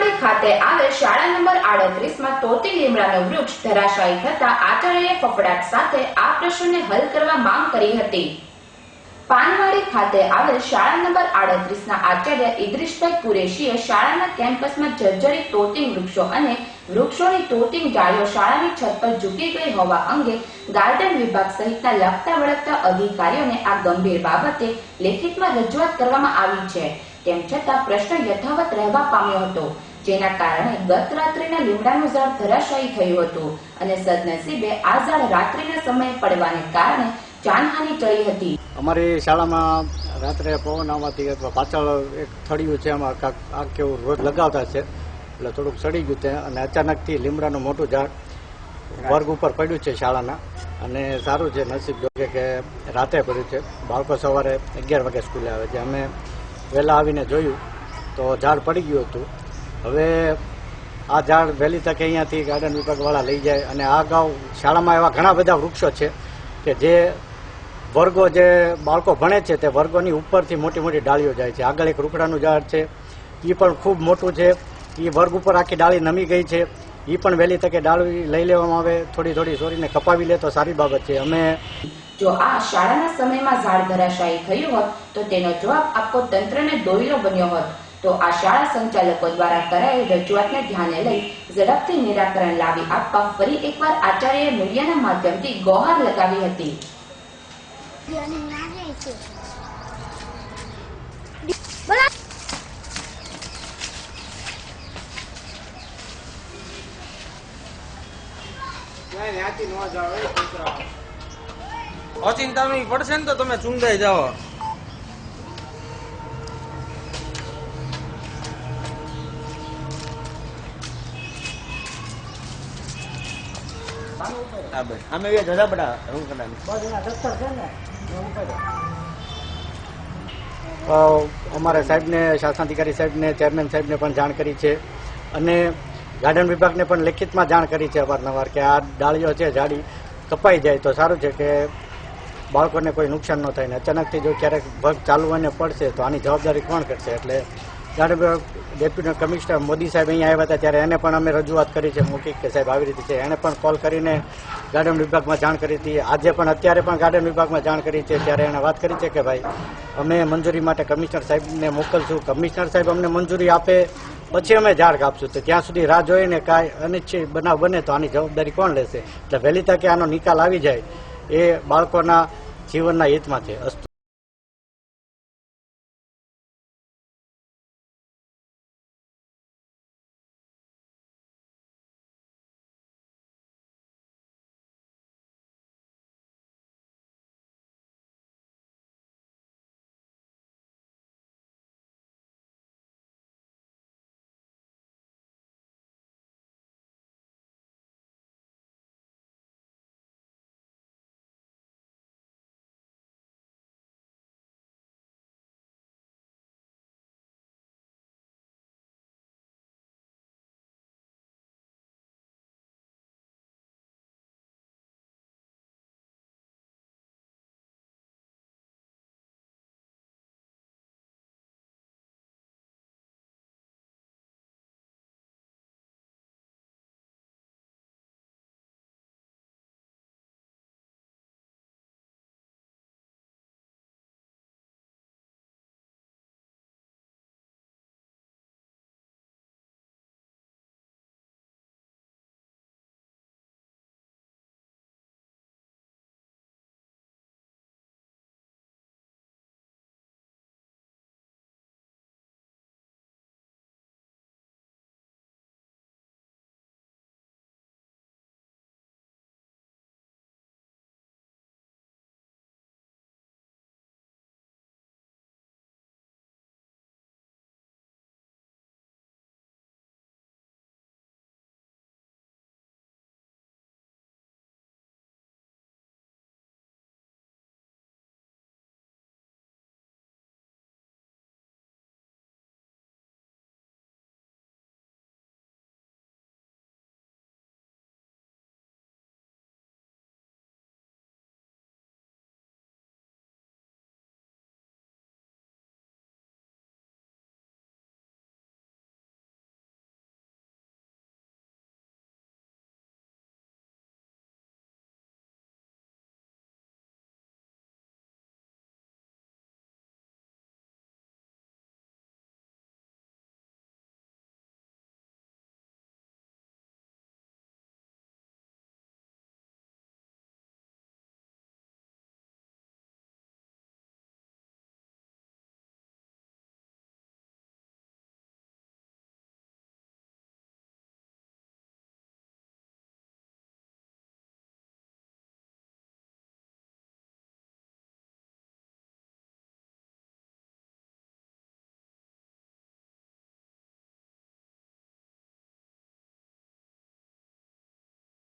પાનવાડી ખાતે આવેલ શાળા નંબર આડત્રીસમાં તોતી લીમડાનું વૃક્ષ ધરાશાયી થતા આચાર્યએ ફફડાટ સાથે આ પ્રશ્નને હલ કરવા માંગ કરી હતી. પાનવાડી ખાતે આવેલ શાળા નંબર આડત્રીસના આચાર્ય ઇદ્રિશભાઈ કુરેશીએ શાળાના કેમ્પસમાં જર્જરિત તોતિંગ વૃક્ષો અને વૃક્ષોની તોતિંગ ડાળીઓ શાળાની છત પર ઝૂકી ગઈ હોવા અંગે ગાર્ડન વિભાગ સહિતના લગતા વળગતા અધિકારીઓને આ ગંભીર બાબતે લેખિતમાં રજૂઆત કરવામાં આવી છે. તેમ છતાં પ્રશ્ન યથાવત રહેવા પામ્યો હતો. જેના કારણે ગત રાત્રિના લીમડાનું ઝાડ ધરાશાયી થયું હતું અને સદનસીબે આ ઝાડ રાત્રિના સમયે પડવાને કારણે જાનહાની થઈ હતી. અમારી શાળામાં રાત્રે પવન આવવાથી પાછળ એક થળિયું છે, એમાં આગ કેવું રોજ લગાવતા છે. એટલે થોડુંક સડી ગયું છે અને અચાનકથી લીમડાનું મોટું ઝાડ વર્ગ ઉપર પડ્યું છે શાળાના. અને સારું છે, નસીબ જોકે કે રાતે પડ્યું છે. બાળકો સવારે અગિયાર વાગે સ્કૂલે આવે છે. અમે વહેલા આવીને જોયું તો ઝાડ પડી ગયું હતું. હવે આ ઝાડ વહેલી તકે અહીંયાથી ગાર્ડન વિભાગવાળા લઈ જાય અને આ અગાઉ શાળામાં એવા ઘણા બધા વૃક્ષો છે કે જે વર્ગો જે બાળકો ભણે છે તે વર્ગોની ઉપરથી મોટી મોટી ડાળીઓ જાય છે. આગળ એક રૂકડાનું ઝાડ છે. એ પણ ખૂબ મોટું છે. એ વર્ગ ઉપર આખી ડાળી નમી ગઈ છે. એ પણ વહેલી તકે ડાળી લઈ લેવામાં આવે. થોડી થોડી સોરીને કપાવી લે તો સારી બાબત છે. અમે જો આ શાળાના સમયમાં ઝાડ ધરાશાયી થયું હોત તો તેનો જવાબ આખો તંત્રને દોયલો બન્યો હોત. તો આ શાળા સંચાલકો દ્વારા કરાયેલ રજૂઆતને ધ્યાને લઈ ઝડપથી નિરાકરણ લાવી આપવા ફરી એકવાર આચાર્યએ મીડિયાના માધ્યમથી ગોહાર લગાવી હતી. બોલા પડશે ને તો તમે ચૂંટાઈ જાઓ. હા ભાઈ અમે એ ધજા બડા હું અ, અમારા સાહેબને શાસનાધિકારી સાહેબને ચેરમેન સાહેબને પણ જાણ કરી છે અને ગાર્ડન વિભાગને પણ લેખિતમાં જાણ કરી છે અવારનવાર કે આ ડાળીઓ છે ઝાડી કપાઈ જાય તો સારું છે કે બાળકોને કોઈ નુકસાન ન થાય ને અચાનકથી જો ક્યારેક ભગ ચાલુ અને પડશે તો આની જવાબદારી કોણ કરશે? એટલે વિભાગ ડેપ્યુટી કમિશનર મોદી સાહેબ અહીંયા આવ્યા હતા ત્યારે એને પણ અમે રજૂઆત કરી છે મૌખિક કે સાહેબ આવી રીતે છે. એણે પણ કોલ કરીને ગાર્ડન વિભાગમાં જાણ કરી હતી. આજે પણ અત્યારે પણ ગાર્ડન વિભાગમાં જાણ કરી છે. ત્યારે એણે વાત કરી છે કે ભાઈ, અમે મંજૂરી માટે કમિશનર સાહેબને મોકલશું. કમિશનર સાહેબ અમને મંજૂરી આપે, પછી અમે ઝાડ કાપશું. તો ત્યાં સુધી રાહ જોઈને કાંઈ અનિચ્છિત બનાવ બને તો આની જવાબદારી કોણ લેશે? એટલે વહેલી તકે આનો નિકાલ આવી જાય એ બાળકોના જીવનના હિતમાં છે અસ્તુ